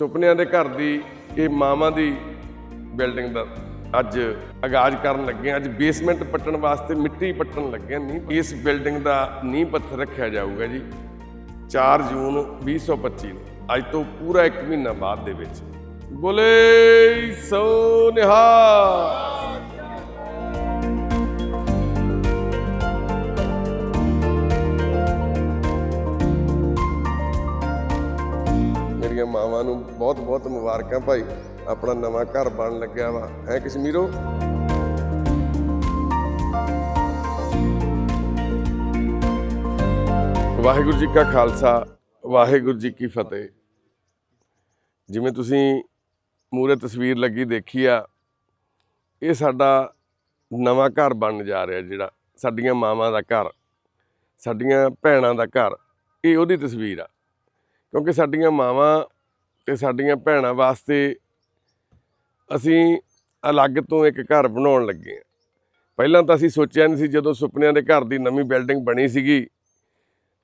ਸੁਪਨਿਆਂ ਦੇ ਘਰ ਦੀ, ਇਹ ਮਾਵਾਂ ਦੀ ਬਿਲਡਿੰਗ ਦਾ ਅੱਜ ਆਗਾਜ਼ ਕਰਨ ਲੱਗੇ ਅੱਜ ਬੇਸਮੈਂਟ ਪੱਟਣ ਵਾਸਤੇ ਮਿੱਟੀ ਪੱਟਣ ਲੱਗੇ ਹਾਂ। ਨੀਂਹ, ਇਸ ਬਿਲਡਿੰਗ ਦਾ ਨੀਂਹ ਪੱਥਰ ਰੱਖਿਆ ਜਾਊਗਾ ਜੀ। 4 ਜੂਨ 2025 ਨੂੰ। ਅੱਜ ਤੋਂ ਪੂਰਾ 1 ਮਹੀਨਾ ਬਾਅਦ ਦੇ ਵਿੱਚ। ਬੋਲੇ ਸੋ ਨਿਹਾਲ। ਮੇਰੀਆਂ ਨੂੰ ਬਹੁਤ ਬਹੁਤ ਮੁਬਾਰਕਾਂ ਭਾਈ। ਆਪਣਾ ਨਵਾਂ ਘਰ ਬਣ ਲੱਗਿਆ ਵਾ। ਹੈ ਕਸ਼ਮੀਰੋ? ਵਾਹਿਗੁਰੂ ਜੀ ਕਾ ਖਾਲਸਾ, ਵਾਹਿਗੁਰੂ ਜੀ ਕੀ ਫਤਿਹ। ਜਿਵੇਂ ਤੁਸੀਂ ਮੂਰੇ ਤਸਵੀਰ ਲੱਗੀ ਦੇਖੀ ਆ, ਇਹ ਸਾਡਾ ਨਵਾਂ ਘਰ ਬਣਨ ਜਾ ਰਿਹਾ ਜਿਹੜਾ, ਸਾਡੀਆਂ ਮਾਵਾਂ ਦਾ ਘਰ, ਸਾਡੀਆਂ ਭੈਣਾਂ ਦਾ ਘਰ, ਇਹ ਉਹਦੀ ਤਸਵੀਰ ਆ। ਕਿਉਂਕਿ ਸਾਡੀਆਂ ਮਾਵਾਂ ਤੇ ਸਾਡੀਆਂ ਭੈਣਾਂ ਵਾਸਤੇ ਅਸੀਂ ਅਲੱਗ ਤੋਂ ਇੱਕ ਘਰ ਬਣਾਉਣ ਲੱਗੇ ਆ ਪਹਿਲਾਂ ਤਾਂ ਅਸੀਂ ਸੋਚਿਆ ਨਹੀਂ ਸੀ, ਜਦੋਂ ਸੁਪਨਿਆਂ ਦੇ ਘਰ ਦੀ ਨਵੀਂ ਬਿਲਡਿੰਗ ਬਣੀ ਸੀਗੀ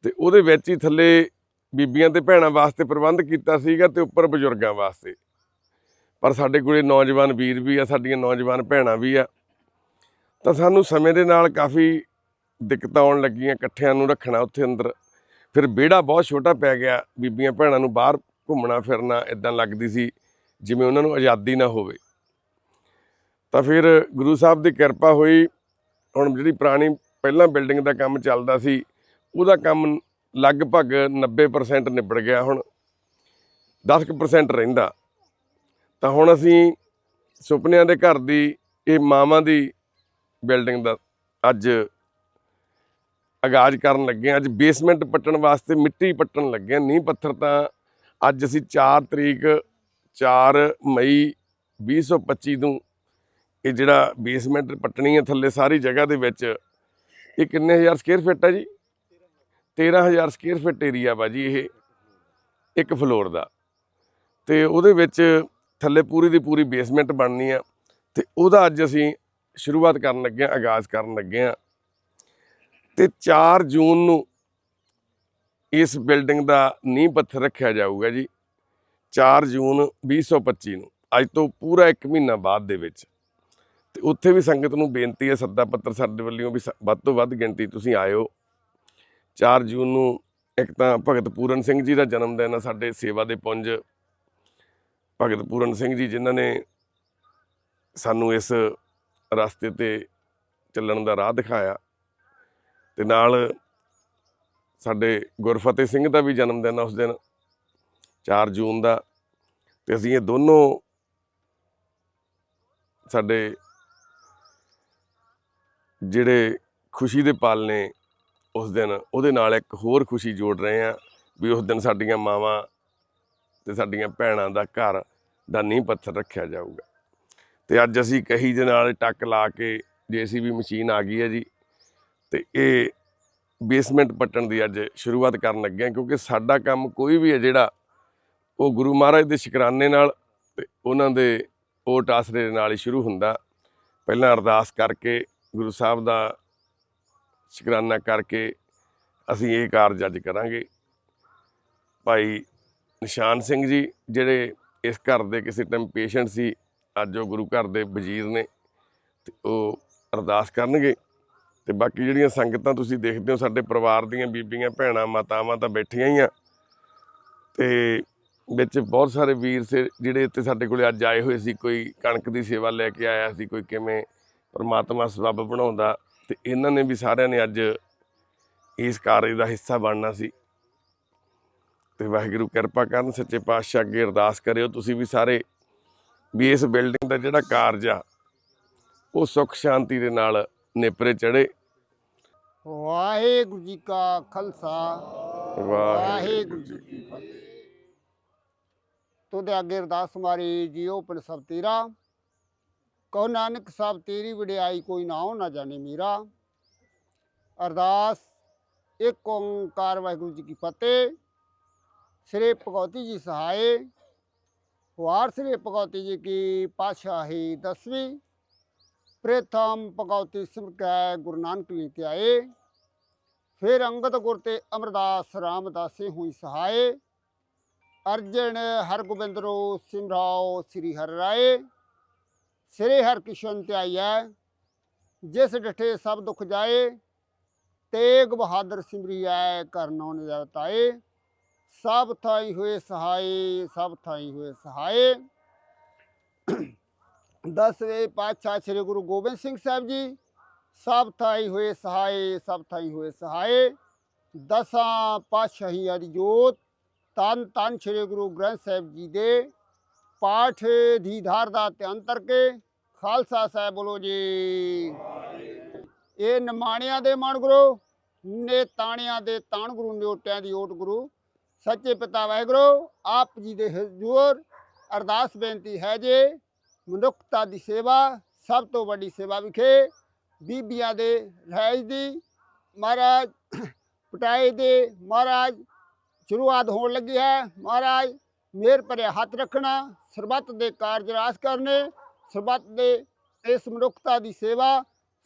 ਤੇ ਉਹਦੇ ਵਿੱਚ ਹੀ ਥੱਲੇ ਬੀਬੀਆਂ ਤੇ ਭੈਣਾਂ ਵਾਸਤੇ ਪ੍ਰਬੰਧ ਕੀਤਾ ਸੀਗਾ ਤੇ ਉੱਪਰ ਬਜ਼ੁਰਗਾਂ ਵਾਸਤੇ। ਪਰ ਸਾਡੇ ਕੋਲੇ ਨੌਜਵਾਨ ਵੀਰ ਵੀ ਆ, ਸਾਡੀਆਂ ਨੌਜਵਾਨ ਭੈਣਾਂ ਵੀ ਆ। ਤਾਂ ਸਾਨੂੰ ਸਮੇਂ ਦੇ ਨਾਲ ਕਾਫੀ ਦਿੱਕਤਾਂ ਆਉਣ ਲੱਗੀਆਂ, ਇਕੱਠਿਆਂ ਨੂੰ ਰੱਖਣਾ ਉੱਥੇ ਅੰਦਰ। ਫਿਰ ਵਿਹੜਾ ਬਹੁਤ ਛੋਟਾ ਪੈ ਗਿਆ, ਬੀਬੀਆਂ ਭੈਣਾਂ ਨੂੰ ਬਾਹਰ ਘੁੰਮਣਾ ਫਿਰਨਾ ਇਦਾਂ ਲੱਗਦੀ ਸੀ ਜਿਵੇਂ ਉਹਨਾਂ ਨੂੰ ਆਜ਼ਾਦੀ ਨਾ ਹੋਵੇ। ਤਾਂ ਫਿਰ ਗੁਰੂ ਸਾਹਿਬ ਦੀ ਕਿਰਪਾ ਹੋਈ, ਹੁਣ ਜਿਹੜੀ ਪੁਰਾਣੀ ਪਹਿਲਾਂ ਬਿਲਡਿੰਗ ਦਾ ਕੰਮ ਚੱਲਦਾ ਸੀ, ਉਹਦਾ ਕੰਮ ਲਗਭਗ 90% ਨਿਬੜ ਗਿਆ ਹੁਣ 10% ਰਹਿੰਦਾ। ਤਾਂ ਹੁਣ ਅਸੀਂ ਸੁਪਨਿਆਂ ਦੇ ਘਰ ਦੀ, ਇਹ ਮਾਵਾਂ ਦੀ ਬਿਲਡਿੰਗ ਦਾ ਅੱਜ ਆਗਾਜ਼ ਕਰਨ ਲੱਗੇ ਹਾਂ। ਅੱਜ ਬੇਸਮੈਂਟ ਪੱਟਣ ਵਾਸਤੇ ਮਿੱਟੀ ਪੱਟਣ ਲੱਗੇ ਨੀਂਹ ਪੱਥਰ ਤਾਂ ਅੱਜ ਅਸੀਂ 4 ਤਰੀਕ 4 ਮਈ 2025 ਨੂੰ ਇਹ ਜਿਹੜਾ ਬੇਸਮੈਂਟ ਪੱਟਣੀ ਹੈ ਥੱਲੇ ਸਾਰੀ ਜਗ੍ਹਾ ਦੇ ਵਿੱਚ, ਇਹ ਕਿੰਨੇ ਹਜ਼ਾਰ ਸਕੁਅਰ ਫੁੱਟ ਹੈ ਜੀ? 13000 ਸਕੁਅਰ ਫੁੱਟ ਏਰੀਆ ਵਾ ਜੀ ਇਹ, ਇੱਕ ਫਲੋਰ ਦਾ। ਤੇ ਉਹਦੇ ਵਿੱਚ ਥੱਲੇ ਪੂਰੀ ਦੀ ਪੂਰੀ ਬੇਸਮੈਂਟ ਬਣਨੀ ਆ, ਤੇ ਉਹਦਾ ਅੱਜ ਅਸੀਂ ਸ਼ੁਰੂਆਤ ਕਰਨ ਲੱਗੇ ਹਾਂ ਆਗਾਜ਼ ਕਰਨ ਲੱਗੇ ਹਾਂ ਤੇ 4 ਜੂਨ ਨੂੰ ਇਸ ਬਿਲਡਿੰਗ ਦਾ ਨੀਂਹ ਪੱਥਰ ਰੱਖਿਆ ਜਾਊਗਾ ਜੀ 4 ਜੂਨ 2025 ਨੂੰ, ਅੱਜ ਤੋਂ ਪੂਰਾ 1 ਮਹੀਨਾ ਬਾਅਦ ਦੇ ਵਿੱਚ। ਤੇ ਉੱਥੇ ਵੀ ਸੰਗਤ ਨੂੰ ਬੇਨਤੀ ਹੈ, ਸੱਦਾ ਪੱਤਰ ਸਾਡੇ ਵੱਲੋਂ ਵੀ ਸ- ਵੱਧ ਤੋਂ ਵੱਧ ਗਿਣਤੀ ਤੁਸੀਂ ਆਇਓ। 4 ਜੂਨ ਨੂੰ ਇੱਕ ਤਾਂ ਭਗਤ ਪੂਰਨ ਸਿੰਘ ਜੀ ਦਾ ਜਨਮ ਦਿਨ ਆ, ਸਾਡੇ ਸੇਵਾ ਦੇ ਪੁੰਜ ਭਗਤ ਪੂਰਨ ਸਿੰਘ ਜੀ, ਜਿਨ੍ਹਾਂ ਨੇ ਸਾਨੂੰ ਇਸ ਰਸਤੇ ਤੇ ਚੱਲਣ ਦਾ ਰਾਹ ਦਿਖਾਇਆ। ਤੇ ਨਾਲ ਸਾਡੇ ਗੁਰਫਤਿਹ ਸਿੰਘ ਦਾ ਵੀ ਜਨਮ ਦਿਨ ਉਸ ਦਿਨ 4 ਜੂਨ ਦਾ। ਤੇ ਅਸੀਂ ਇਹ ਦੋਨੋਂ ਸਾਡੇ ਜਿਹੜੇ ਖੁਸ਼ੀ ਦੇ ਪਲ ਨੇ ਉਸ ਦਿਨ, ਉਹਦੇ ਨਾਲ ਇੱਕ ਹੋਰ ਖੁਸ਼ੀ ਜੋੜ ਰਹੇ ਆ ਵੀ ਉਸ ਦਿਨ ਸਾਡੀਆਂ ਮਾਵਾਂ ਤੇ ਸਾਡੀਆਂ ਭੈਣਾਂ ਦਾ ਘਰ ਦਾ ਨੀਂਹ ਪੱਥਰ ਰੱਖਿਆ ਜਾਊਗਾ। ਤੇ ਅੱਜ ਅਸੀਂ ਕਹੀ ਦੇ ਨਾਲ ਟੱਕ ਲਾ ਕੇ ਜੀਸੀਬੀ ਮਸ਼ੀਨ ਆ ਗਈ ਹੈ ਜੀ। ਤੇ ਇਹ ਬੇਸਮੈਂਟ ਪੱਟਣ ਦੀ ਅੱਜ ਸ਼ੁਰੂਆਤ ਕਰਨ ਲੱਗੇ ਹਾਂ, ਕਿਉਂਕਿ ਸਾਡਾ ਕੰਮ ਕੋਈ ਵੀ ਹੈ ਜਿਹੜਾ ਉਹ ਗੁਰੂ ਮਹਾਰਾਜ ਦੇ ਸ਼ੁਕਰਾਨੇ ਨਾਲ ਤੇ ਉਹਨਾਂ ਦੇ ਓਟ ਆਸਰੇ ਦੇ ਨਾਲ ਹੀ ਸ਼ੁਰੂ ਹੁੰਦਾ। ਪਹਿਲਾਂ ਅਰਦਾਸ ਕਰਕੇ, ਗੁਰੂ ਸਾਹਿਬ ਦਾ ਸ਼ੁਕਰਾਨਾ ਕਰਕੇ ਅਸੀਂ ਇਹ ਕਾਰਜ ਅੱਜ ਕਰਾਂਗੇ। ਭਾਈ ਨਿਸ਼ਾਨ ਸਿੰਘ ਜੀ ਜਿਹੜੇ ਇਸ ਘਰ ਦੇ ਕਿਸੇ ਟਾਈਮ ਪੇਸ਼ੈਂਟ ਸੀ, ਅੱਜ ਉਹ ਗੁਰੂ ਘਰ ਦੇ ਵਜ਼ੀਰ ਨੇ ਤੇ ਉਹ ਅਰਦਾਸ ਕਰਨਗੇ। ਤੇ ਬਾਕੀ ਜਿਹੜੀਆਂ ਸੰਗਤਾਂ ਤੁਸੀਂ ਦੇਖਦੇ ਹੋ, ਸਾਡੇ ਪਰਿਵਾਰ ਦੀਆਂ ਬੀਬੀਆਂ, ਭੈਣਾਂ, ਮਾਤਾਵਾਂ ਤਾਂ ਬੈਠੀਆਂ ਹੀ ਆ। ਤੇ ਵਿੱਚ ਬਹੁਤ ਸਾਰੇ ਵੀਰ ਸੇ ਜਿਹੜੇ ਇੱਥੇ ਸਾਡੇ ਕੋਲੇ ਅੱਜ ਆਏ ਹੋਏ ਸੀ, ਕੋਈ ਕਣਕ ਦੀ ਸੇਵਾ ਲੈ ਕੇ ਆਇਆ ਸੀ, ਕੋਈ ਕਿਵੇਂ ਪਰਮਾਤਮਾ ਸਬੱਬ ਬਣਾਉਂਦਾ। ਤੇ ਇਹਨਾਂ ਨੇ ਵੀ ਸਾਰਿਆਂ ਨੇ ਅੱਜ ਇਸ ਕਾਰਜ ਦਾ ਹਿੱਸਾ ਬਣਨਾ ਸੀ। ਤੇ ਵਾਹਿਗੁਰੂ ਕਿਰਪਾ ਕਰਨ, ਸੱਚੇ ਪਾਤਸ਼ਾਹ ਅੱਗੇ ਅਰਦਾਸ ਕਰਿਓ। ਤੁਸੀਂ ਵੀ ਸਾਰੇ ਵੀ ਇਸ ਬਿਲਡਿੰਗ ਦਾ ਜਿਹੜਾ ਕਾਰਜ ਆ, ਉਹ ਸੁੱਖ ਸ਼ਾਂਤੀ ਦੇ ਨਾਲ ਨੇਪਰੇ ਚੜੇ ਵਾਹਿਗੁਰੂ ਜੀ ਕਾ ਖਾਲਸਾ। ਵਾਹਿਗੁਰੂ ਜੀ ਕੀ ਫਤਿਹ। ਤੁਹਾਡੇ ਅੱਗੇ ਅਰਦਾਸ ਮਾਰੀ ਜੀਓ ਪਿੰਡ ਸਭ ਤੇਰਾ। ਕਹੋ ਨਾਨਕ ਸਾਹਿਬ ਤੇਰੀ ਵਡਿਆਈ ਕੋਈ ਨਾ ਹੋ ਨਾ ਜਾਣੇ ਮੀਰਾ। ਅਰਦਾਸ ਇੱਕ ਓੰਕਾਰ ਵਾਹਿਗੁਰੂ ਜੀ ਕੀ ਫਤਿਹ। ਸ੍ਰੀ ਭਗਵਤੀ ਜੀ ਸਹਾਏ। ਵਾਰ ਸ੍ਰੀ ਭਗਵਤੀ ਜੀ ਕੀ ਪਾਤਸ਼ਾਹੀ ਦਸਵੀਂ। ਪ੍ਰਥਮ ਭਗਵਤੀ ਸਿਮਰਕੈ ਗੁਰੂ ਨਾਨਕ ਲਿਖਿ ਆਏ। ਫਿਰ ਅੰਗਦ ਗੁਰ ਤੇ ਅਮਰਦਾਸ ਰਾਮਦਾਸੇ ਹੋਈ ਸਹਾਏ। ਅਰਜਨ ਹਰਗੋਬਿੰਦਰੋ ਸਿਮਰਾਓ ਸ੍ਰੀ ਹਰ ਰਾਏ। ਸ੍ਰੀ ਹਰਿਕ੍ਰਿਸ਼ਨ ਧਿਆਈਐ ਜਿਸ ਡਠੇ ਸਭ ਦੁਖ ਜਾਏ, ਤੇਗ ਬਹਾਦਰ ਸਿਮਰਿਐ ਕਰਨੋ ਨਿਜਤਾਏ ਸਭ ਥਾਈ ਹੋਏ ਸਹਾਈ ਸਭ ਥਾਈ ਹੋਏ ਸਹਾਏ। ਦਸਵੇਂ ਪਾਤਸ਼ਾਹ ਸ੍ਰੀ ਗੁਰੂ ਗੋਬਿੰਦ ਸਿੰਘ ਸਾਹਿਬ ਜੀ, ਸਭ ਥਾਈ ਹੋਏ ਸਹਾਈ ਸਭ ਥਾਈ ਹੋਏ ਸਹਾਈ ਦਸਾਂ ਪਾਤਸ਼ਾਹੀ ਦੀ ਜੋਤ ਤਨ ਤਨ ਸ੍ਰੀ ਗੁਰੂ ਗ੍ਰੰਥ ਸਾਹਿਬ ਜੀ ਦੇ ਪਾਠ ਦੀ ਧਾਰ ਦਾ ਧਿਆਨ ਕਰਕੇ ਖਾਲਸਾ ਸਾਹਿਬ ਬੋਲੋ ਜੀ। ਇਹ ਨਿਮਾਣਿਆਂ ਦੇ ਮਨ ਗੁਰੂ, ਨੇ ਤਾਣਿਆਂ ਦੇ ਤਾਣ ਗੁਰੂ ਨਿਓਟਿਆਂ ਦੀ ਓਟ ਗੁਰੂ। ਸੱਚੇ ਪਿਤਾ ਵਾਹਿਗੁਰੂ, ਆਪ ਜੀ ਦੇ ਹਜ਼ੂਰ, ਅਰਦਾਸ ਬੇਨਤੀ ਹੈ ਜੇ ਮਨੁੱਖਤਾ ਦੀ ਸੇਵਾ ਸਭ ਤੋਂ ਵੱਡੀ ਸੇਵਾ ਵਿਖੇ ਬੀਬੀਆਂ ਦੇ ਰਹਿਜ ਦੀ, ਮਹਾਰਾਜ ਪਟਾਏ ਦੇ, ਮਹਾਰਾਜ ਸ਼ੁਰੂਆਤ ਹੋਣ ਲੱਗੀ ਹੈ। ਮਹਾਰਾਜ ਮੇਰ ਭਰਿਆ ਹੱਥ ਰੱਖਣਾ, ਸਰਬੱਤ ਦੇ ਕਾਰਜ ਰਾਸ ਕਰਨੇ, ਸਰਬੱਤ ਦੇ ਇਸ ਮਨੁੱਖਤਾ ਦੀ ਸੇਵਾ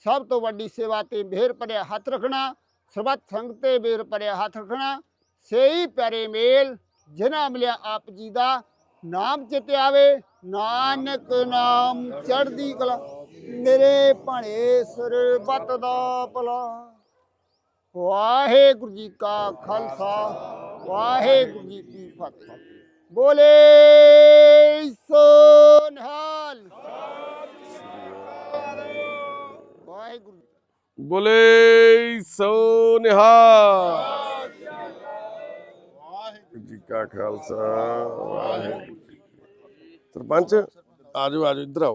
ਸਭ ਤੋਂ ਵੱਡੀ ਸੇਵਾ ਤੇ ਮਿਹਰ ਭਰਿਆ ਹੱਥ ਰੱਖਣਾ, ਸਰਬੱਤ ਸੰਗਤ ਤੇ ਮਿਹਰ ਭਰਿਆ ਹੱਥ ਰੱਖਣਾ ਸਹੀ ਪਿਆਰੇ ਮੇਲ, ਜਿਨ੍ਹਾਂ ਮਿਲਿਆ ਆਪ ਜੀ ਦਾ ਨਾਮ ਚਿਤ ਆਵੇ ਨਾਨਕ ਨਾਮ ਚੜ੍ਹਦੀ ਕਲਾ ਮੇਰੇ ਭਾਣੇ ਸਰਬੱਤ ਦਾ ਭਲਾ। ਵਾਹਿਗੁਰੂ ਜੀ ਕਾ ਖਾਲਸਾ ਵਾਹਿਗੁਰੂ ਜੀ ਕੀ ਫਤਿਹ। ਬੋਲੇ ਸੋ ਨਿਹਾਲ ਵਾਹਿਗੁਰੂ ਬੋਲੇ ਸੋ ਨਿਹਾਲ ਵਾਹਿਗੁਰੂ ਜੀ ਕਾ ਖਾਲਸਾ ਵਾਹਿਗੁਰੂ। ਸਰਪੰਚ ਆਜੋ ਆਜੋ ਇੱਧਰ ਆਓ।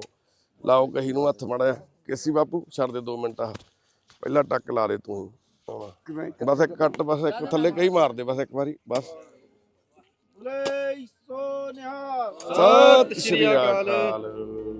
ਲਾਓ ਕਹੀ ਨੂੰ ਹੱਥ ਮੜਿਆ ਕੇਸੀ ਬਾਪੂ ਛੱਡ ਦੇ 2 ਮਿੰਟ ਆ ਪਹਿਲਾ ਟੱਕ ਲਾ ਦੇ ਤੂੰ ਬਸ ਇੱਕ ਕੱਟ ਬਸ ਇੱਕ ਥੱਲੇ ਕਹੀ ਮਾਰ ਦੇ ਬਸ ਇੱਕ ਵਾਰੀ ਬਸ। ਬੋਲੇ ਸੋ ਨਿਹਾਲ ਸਤਿ ਸ਼੍ਰੀ ਅਕਾਲ।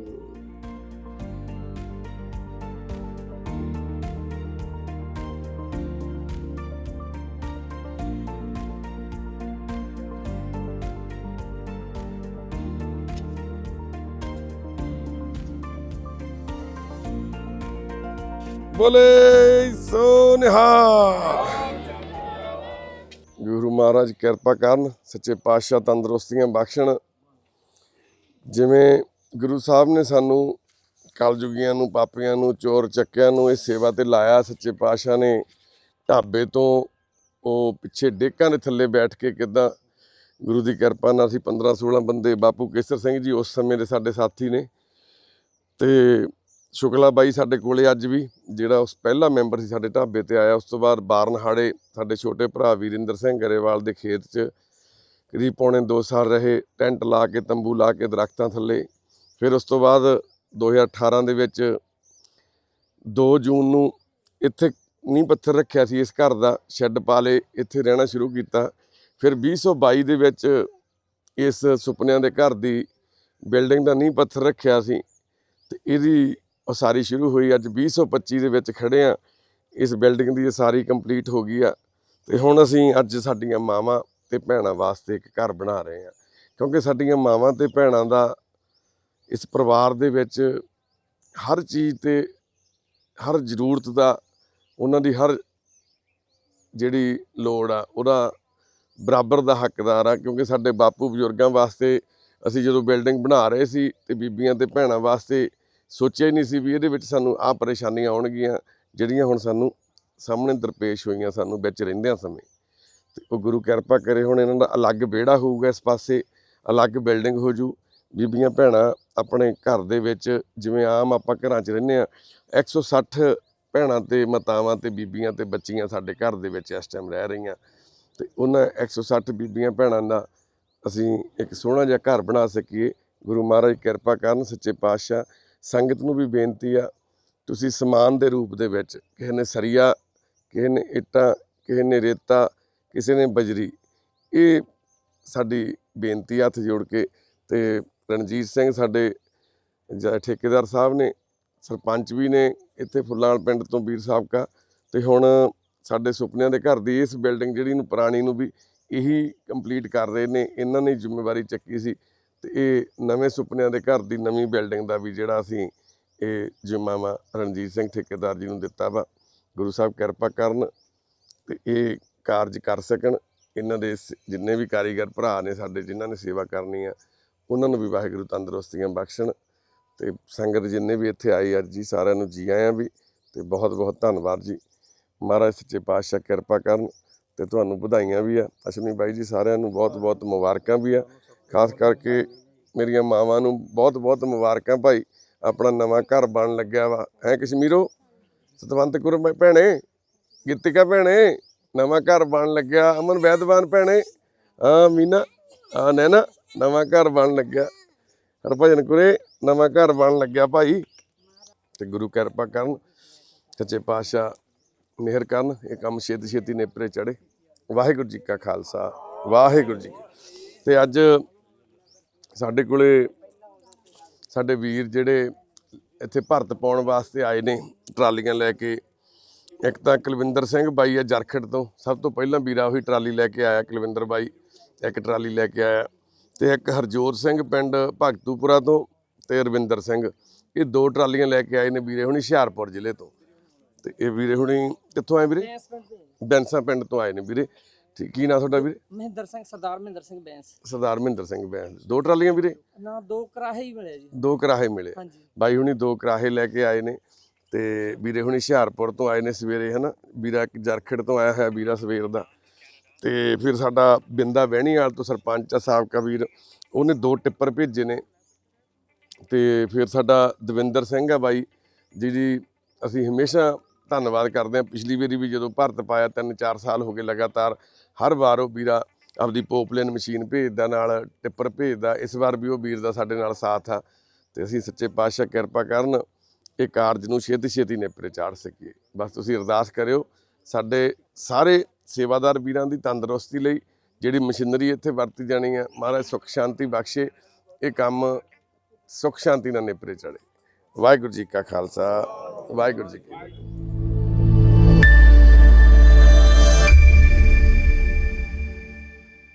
ਬੋਲੇ ਸੋ ਨਿਹਾਲ ਗੁਰੂ ਮਹਾਰਾਜ ਕਿਰਪਾ ਕਰਨ, ਸੱਚੇ ਪਾਤਸ਼ਾਹ ਤੰਦਰੁਸਤੀਆਂ ਬਖਸ਼ਣ। ਜਿਵੇਂ ਗੁਰੂ ਸਾਹਿਬ ਨੇ ਸਾਨੂੰ ਕਲਯੁਗੀਆਂ ਨੂੰ, ਪਾਪੀਆਂ ਨੂੰ, ਚੋਰ ਚੱਕਿਆਂ ਨੂੰ ਇਹ ਸੇਵਾ ਤੇ ਲਾਇਆ, ਸੱਚੇ ਪਾਤਸ਼ਾਹ ਨੇ ਢਾਬੇ ਤੋਂ ਉਹ ਪਿੱਛੇ ਡੇਕਾਂ ਦੇ ਥੱਲੇ ਬੈਠ ਕੇ ਕਿਦਾਂ ਗੁਰੂ ਦੀ ਕਿਰਪਾ ਨਾਲ ਅਸੀਂ 15 16 ਬੰਦੇ, ਬਾਪੂ ਕੇਸਰ ਸਿੰਘ ਜੀ ਉਸ ਸਮੇਂ ਦੇ ਸਾਡੇ ਸਾਥੀ ਨੇ। ਤੇ ਸ਼ੁਕਲਾ ਬਾਈ ਸਾਡੇ ਕੋਲੇ ਅੱਜ ਵੀ, ਜਿਹੜਾ ਉਸ ਪਹਿਲਾ ਮੈਂਬਰ ਸੀ ਸਾਡੇ ਢਾਬੇ ਤੇ ਆਇਆ, ਉਸ ਤੋਂ ਬਾਅਦ ਬਾਰਨਹਾੜੇ ਸਾਡੇ ਛੋਟੇ ਭਰਾ ਵੀਰਿੰਦਰ ਸਿੰਘ ਗਰੇਵਾਲ ਦੇ ਖੇਤ 'ਚ ਕਰੀਬ ਪੌਣੇ 2 ਸਾਲ ਰਹੇ, ਟੈਂਟ ਲਾ ਕੇ, ਤੰਬੂ ਲਾ ਕੇ ਦਰਖਤਾਂ ਥੱਲੇ। ਫਿਰ ਉਸ ਤੋਂ ਬਾਅਦ 2018 ਦੇ ਵਿੱਚ 2 ਜੂਨ ਨੂੰ ਇੱਥੇ ਨੀਂਹ ਪੱਥਰ ਰੱਖਿਆ ਸੀ ਇਸ ਘਰ ਦਾ, ਸ਼ੈੱਡ ਪਾ ਲੇ ਇੱਥੇ ਰਹਿਣਾ ਸ਼ੁਰੂ ਕੀਤਾ। ਫਿਰ 2022 ਦੇ ਵਿੱਚ ਇਸ ਸੁਪਨਿਆਂ ਦੇ ਘਰ ਦੀ ਬਿਲਡਿੰਗ ਦਾ ਨੀਂਹ ਪੱਥਰ ਰੱਖਿਆ ਸੀ ਤੇ ਇਹਦੀ ਉਸਾਰੀ ਸ਼ੁਰੂ ਹੋਈ, ਅੱਜ 2025 ਦੇ ਵਿੱਚ ਖੜੇ ਆ। ਇਸ ਬਿਲਡਿੰਗ ਦੀ ਉਸਾਰੀ ਕੰਪਲੀਟ ਹੋ ਗਈ ਆ। ਤੇ ਹੁਣ ਅਸੀਂ ਅੱਜ ਸਾਡੀਆਂ ਮਾਵਾਂ ਤੇ ਭੈਣਾਂ ਵਾਸਤੇ ਇੱਕ ਘਰ ਬਣਾ ਰਹੇ ਆ। ਕਿਉਂਕਿ ਸਾਡੀਆਂ ਮਾਵਾਂ ਤੇ ਭੈਣਾਂ ਦਾ ਇਸ ਪਰਿਵਾਰ ਦੇ ਵਿੱਚ ਹਰ ਚੀਜ਼ ਤੇ ਹਰ ਜ਼ਰੂਰਤ ਦਾ, ਉਹਨਾਂ ਦੀ ਹਰ ਜਿਹੜੀ ਲੋੜ ਆ, ਉਹਦਾ ਬਰਾਬਰ ਦਾ ਹੱਕਦਾਰ ਆ। ਕਿਉਂਕਿ ਸਾਡੇ ਬਾਪੂ ਬਜ਼ੁਰਗਾਂ ਵਾਸਤੇ ਅਸੀਂ ਜਦੋਂ ਬਿਲਡਿੰਗ ਬਣਾ ਰਹੇ ਸੀ ਤੇ ਬੀਬੀਆਂ ਤੇ ਭੈਣਾਂ ਵਾਸਤੇ ਸੋਚਿਆ ਹੀ ਨਹੀਂ ਸੀ ਵੀ ਇਹਦੇ ਵਿੱਚ ਸਾਨੂੰ ਆਹ ਪਰੇਸ਼ਾਨੀਆਂ ਆਉਣਗੀਆਂ, ਜਿਹੜੀਆਂ ਹੁਣ ਸਾਨੂੰ ਸਾਹਮਣੇ ਦਰਪੇਸ਼ ਹੋਈਆਂ ਸਾਨੂੰ ਵਿੱਚ ਰਹਿੰਦਿਆਂ ਸਮੇਂ। ਤੇ ਉਹ ਗੁਰੂ ਕਿਰਪਾ ਕਰੇ ਹੁਣ ਇਹਨਾਂ ਦਾ ਅਲੱਗ ਵਿਹੜਾ ਹੋਊਗਾ ਇਸ ਪਾਸੇ, ਅਲੱਗ ਬਿਲਡਿੰਗ ਹੋ ਜੂ। ਬੀਬੀਆਂ ਭੈਣਾਂ ਆਪਣੇ ਘਰ ਦੇ ਵਿੱਚ, ਜਿਵੇਂ ਆਮ ਆਪਾਂ ਘਰਾਂ 'ਚ ਰਹਿੰਦੇ ਆ 160 ਭੈਣਾਂ ਤੇ ਮਾਤਾਵਾਂ ਤੇ ਬੀਬੀਆਂ ਤੇ ਬੱਚੀਆਂ ਸਾਡੇ ਘਰ ਦੇ ਵਿੱਚ ਇਸ ਟਾਈਮ ਰਹਿ ਰਹੀਆਂ। ਤੇ ਉਹਨਾਂ 160 ਬੀਬੀਆਂ ਭੈਣਾਂ ਦਾ ਅਸੀਂ ਇੱਕ ਸੋਹਣਾ ਜਿਹਾ ਘਰ ਬਣਾ ਸਕੀਏ। ਗੁਰੂ ਮਹਾਰਾਜ ਕਿਰਪਾ ਕਰਨ, ਸੱਚੇ ਪਾਤਸ਼ਾਹ ਸੰਗਤ ਨੂੰ ਵੀ ਬੇਨਤੀ ਆ, ਤੁਸੀਂ ਸਮਾਨ ਦੇ ਰੂਪ ਦੇ ਵਿੱਚ ਕਿਸੇ ਨੇ ਸਰੀਆ, ਕਿਸੇ ਨੇ ਇੱਟਾਂ, ਕਿਸੇ ਨੇ ਰੇਤਾ, ਕਿਸੇ ਨੇ ਬਜਰੀ, ਇਹ ਸਾਡੀ ਬੇਨਤੀ ਆ ਹੱਥ ਜੋੜ ਕੇ ਤੇ ਰਣਜੀਤ ਸਿੰਘ ਸਾਡੇ ਜ- ਠੇਕੇਦਾਰ ਸਾਹਿਬ ਨੇ, ਸਰਪੰਚ ਵੀ ਨੇ ਇੱਥੇ ਫੁੱਲਾਲ ਪਿੰਡ ਤੋਂ ਵੀਰ ਸਾਹਿਬ ਕਾ ਤੇ ਹੁਣ ਸਾਡੇ ਸੁਪਨਿਆਂ ਦੇ ਘਰ ਦੀ ਇਸ ਬਿਲਡਿੰਗ ਜਿਹੜੀ ਨੂੰ ਪੁਰਾਣੀ ਨੂੰ ਵੀ ਇਹੀ ਕੰਪਲੀਟ ਕਰ ਰਹੇ ਨੇ, ਇਹਨਾਂ ਨੇ ਜ਼ਿੰਮੇਵਾਰੀ ਚੱਕੀ ਸੀ ਤੇ ਇਹ ਨਵੇਂ ਸੁਪਨਿਆਂ ਦੇ ਘਰ ਦੀ ਨਵੀਂ ਬਿਲਡਿੰਗ ਦਾ ਵੀ ਜਿਹੜਾ ਅਸੀਂ ਇਹ ਜ਼ਿੰਮਾਵਾ ਰਣਜੀਤ ਸਿੰਘ ਠੇਕੇਦਾਰ ਜੀ ਨੂੰ ਦਿੱਤਾ ਵਾ। ਗੁਰੂ ਸਾਹਿਬ ਕਿਰਪਾ ਕਰਨ ਤੇ ਇਹ ਕਾਰਜ ਕਰ ਸਕਣ। ਇਹਨਾਂ ਦੇ ਜਿੰਨੇ ਵੀ ਕਾਰੀਗਰ ਭਰਾ ਨੇ ਸਾਡੇ, ਜਿਨ੍ਹਾਂ ਨੇ ਸੇਵਾ ਕਰਨੀ ਆ, ਉਹਨਾਂ ਨੂੰ ਵੀ ਵਾਹਿਗੁਰੂ ਤੰਦਰੁਸਤੀਆਂ ਬਖਸ਼ਣ। ਤੇ ਸੰਗਤ ਜਿੰਨੇ ਵੀ ਇੱਥੇ ਆਈ ਅੱਜ ਜੀ, ਸਾਰਿਆਂ ਨੂੰ ਜੀ ਆਇਆਂ ਵੀ, ਤੇ ਬਹੁਤ ਬਹੁਤ ਧੰਨਵਾਦ ਜੀ। ਮਹਾਰਾਜ ਸੱਚੇ ਪਾਤਸ਼ਾਹ ਕਿਰਪਾ ਕਰਨ ਤੇ ਤੁਹਾਨੂੰ ਵਧਾਈਆਂ ਵੀ ਆ। ਅਸ਼ਵਨੀ ਬਾਈ ਜੀ, ਸਾਰਿਆਂ ਨੂੰ ਬਹੁਤ ਬਹੁਤ ਮੁਬਾਰਕਾਂ ਵੀ ਆ। ਖਾਸ ਕਰਕੇ ਮੇਰੀਆਂ ਮਾਵਾਂ ਨੂੰ ਬਹੁਤ ਬਹੁਤ ਮੁਬਾਰਕਾਂ ਭਾਈ। ਆਪਣਾ ਨਵਾਂ ਘਰ ਬਣ ਲੱਗਿਆ ਵਾ। ਹੈ ਕਸ਼ਮੀਰੋ? ਸਤਵੰਤ ਕੁਰ ਭੈਣੇ। ਗਿੱਤਿਕਾ ਭੈਣੇ, ਨਵਾਂ ਘਰ ਬਣ ਲੱਗਿਆ। ਅਮਨ ਵੈਦਵਾਨ ਭੈਣੇ। ਹਾਂ, ਮੀਨਾ। ਹਾਂ ਨੈਣਾ ਨਵਾਂ ਘਰ ਬਣ ਲੱਗਿਆ। ਹਰਭਜਨ ਕੁਰੇ, ਨਵਾਂ ਘਰ ਬਣ ਲੱਗਿਆ ਭਾਈ। ਤੇ ਗੁਰੂ ਕਿਰਪਾ ਕਰਨ, ਸੱਚੇ ਪਾਤਸ਼ਾਹ ਮਿਹਰ ਕਰਨ। ਇਹ ਕੰਮ ਛੇਤੀ ਛੇਤੀ ਨੇਪਰੇ ਚੜੇ ਵਾਹਿਗੁਰੂ ਜੀ ਕਾ ਖਾਲਸਾ। ਵਾਹਿਗੁਰੂ ਜੀ ਕੀ- ਤੇ ਅੱਜ ਸਾਡੇ ਕੋਲੇ ਸਾਡੇ ਵੀਰ ਜਿਹੜੇ ਇੱਥੇ ਭਰਤ ਪਾਉਣ ਵਾਸਤੇ ਆਏ ਨੇ ਟਰਾਲੀਆਂ ਲੈ ਕੇ। ਇੱਕ ਤਾਂ ਕੁਲਵਿੰਦਰ ਸਿੰਘ ਬਾਈ ਆ ਜਰਖੜ ਤੋਂ। ਸਭ ਤੋਂ ਪਹਿਲਾਂ ਵੀਰਾ ਉਹੀ ਟਰਾਲੀ ਲੈ ਕੇ ਆਇਆ ਕੁਲਵਿੰਦਰ ਬਾਈ। ਇੱਕ ਟਰਾਲੀ ਲੈ ਕੇ ਆਇਆ ਤੇ ਇੱਕ ਹਰਜੋਤ ਸਿੰਘ ਪਿੰਡ ਭਗਤੂਪੁਰਾ ਤੋਂ ਤੇ ਰਵਿੰਦਰ ਸਿੰਘ। ਇਹ ਦੋ ਟਰਾਲੀਆਂ ਲੈ ਕੇ ਆਏ ਨੇ ਵੀਰੇ ਹੁਣੀ ਹੁਸ਼ਿਆਰਪੁਰ ਜ਼ਿਲ੍ਹੇ ਤੋਂ। ਤੇ ਇਹ ਵੀਰੇ ਹੁਣੀ ਕਿੱਥੋਂ ਆਏ ਵੀਰੇ? ਬੈਂਸ ਪਿੰਡ ਦੇ ਬੈਂਸਾ ਪਿੰਡ ਤੋਂ ਆਏ ਨੇ ਵੀਰੇ। ਠੀਕ ਕੀ ਨਾਂ ਤੁਹਾਡਾ ਵੀਰੇ? ਮਹਿੰਦਰ ਸਿੰਘ ਸਰਦਾਰ ਮਹਿੰਦਰ ਸਿੰਘ ਬੈਂਸ। ਸਰਦਾਰ ਮਹਿੰਦਰ ਸਿੰਘ ਬੈਂਸ। ਦੋ ਟਰਾਲੀਆਂ ਵੀਰੇ? ਨਾ ਦੋ ਕਰਾਹੇ ਹੀ ਮਿਲੇ ਜੀ। ਦੋ ਕਰਾਹੇ ਮਿਲੇ। ਹਾਂਜੀ। ਬਾਈ ਹੁਣੀ ਦੋ ਕਰਾਹੇ ਲੈ ਕੇ ਆਏ ਨੇ ਤੇ ਵੀਰੇ ਹੁਣੀ ਹੁਸ਼ਿਆਰਪੁਰ ਤੋਂ ਆਏ ਨੇ ਸਵੇਰੇ ਹਨਾ? ਵੀਰਾ ਜਰਖੜ ਤੋਂ ਆਇਆ ਹੋਇਆ ਵੀਰਾ ਸਵੇਰ ਦਾ। ਤੇ ਫਿਰ ਸਾਡਾ ਬਿੰਦਾ ਵਹਿਣੀਵਾਲ ਤੋਂ ਸਰਪੰਚ ਆ ਸਾਬਕਾ ਵੀਰ ਉਹਨੇ ਦੋ ਟਿੱਪਰ ਭੇਜੇ ਨੇ। ਤੇ ਫਿਰ ਸਾਡਾ ਦਵਿੰਦਰ ਸਿੰਘ ਆ ਬਾਈ ਜਿਹਦੀ ਅਸੀਂ ਹਮੇਸ਼ਾ ਧੰਨਵਾਦ ਕਰਦੇ ਹਾਂ। ਪਿਛਲੀ ਵਾਰੀ ਵੀ ਜਦੋਂ ਭਾਰਤ ਪਾਇਆ ਤਿੰਨ ਚਾਰ ਸਾਲ ਹੋ ਗਏ ਲਗਾਤਾਰ। ਹਰ ਵਾਰ ਉਹ ਵੀਰਾ ਆਪਦੀ ਪੋਪਲੇਨ ਮਸ਼ੀਨ ਭੇਜਦਾ, ਨਾਲ ਟਿੱਪਰ ਭੇਜਦਾ, ਇਸ ਵਾਰ ਵੀ ਉਹ ਵੀਰ ਦਾ ਸਾਡੇ ਨਾਲ ਸਾਥ ਆ। ਤੇ ਅਸੀਂ ਸੱਚੇ ਪਾਤਸ਼ਾਹ ਕਿਰਪਾ ਕਰਨ ਇਹ ਕਾਰਜ ਨੂੰ ਛੇਤੀ ਛੇਤੀ ਨੇਪਰੇ ਚਾੜ ਸਕੀਏ। ਬਸ ਤੁਸੀਂ ਅਰਦਾਸ ਕਰਿਓ, ਸਾਡੇ ਸਾਰੇ ਸੇਵਾਦਾਰ ਵੀਰਾਂ ਦੀ ਤੰਦਰੁਸਤੀ ਲਈ ਜਿਹੜੀ ਮਸ਼ੀਨਰੀ ਇੱਥੇ ਵਰਤੀ ਜਾਣੀ ਹੈ ਮਹਾਰਾਜ ਸੁਖ ਸ਼ਾਂਤੀ ਬਖਸ਼ੇ, ਇਹ ਕੰਮ ਸੁਖ ਸ਼ਾਂਤੀ ਨਾਲ ਨੇਪਰੇ ਚੜੇ ਵਾਹਿਗੁਰੂ ਜੀ ਕਾ ਖਾਲਸਾ, ਵਾਹਿਗੁਰੂ ਜੀ ਕੀ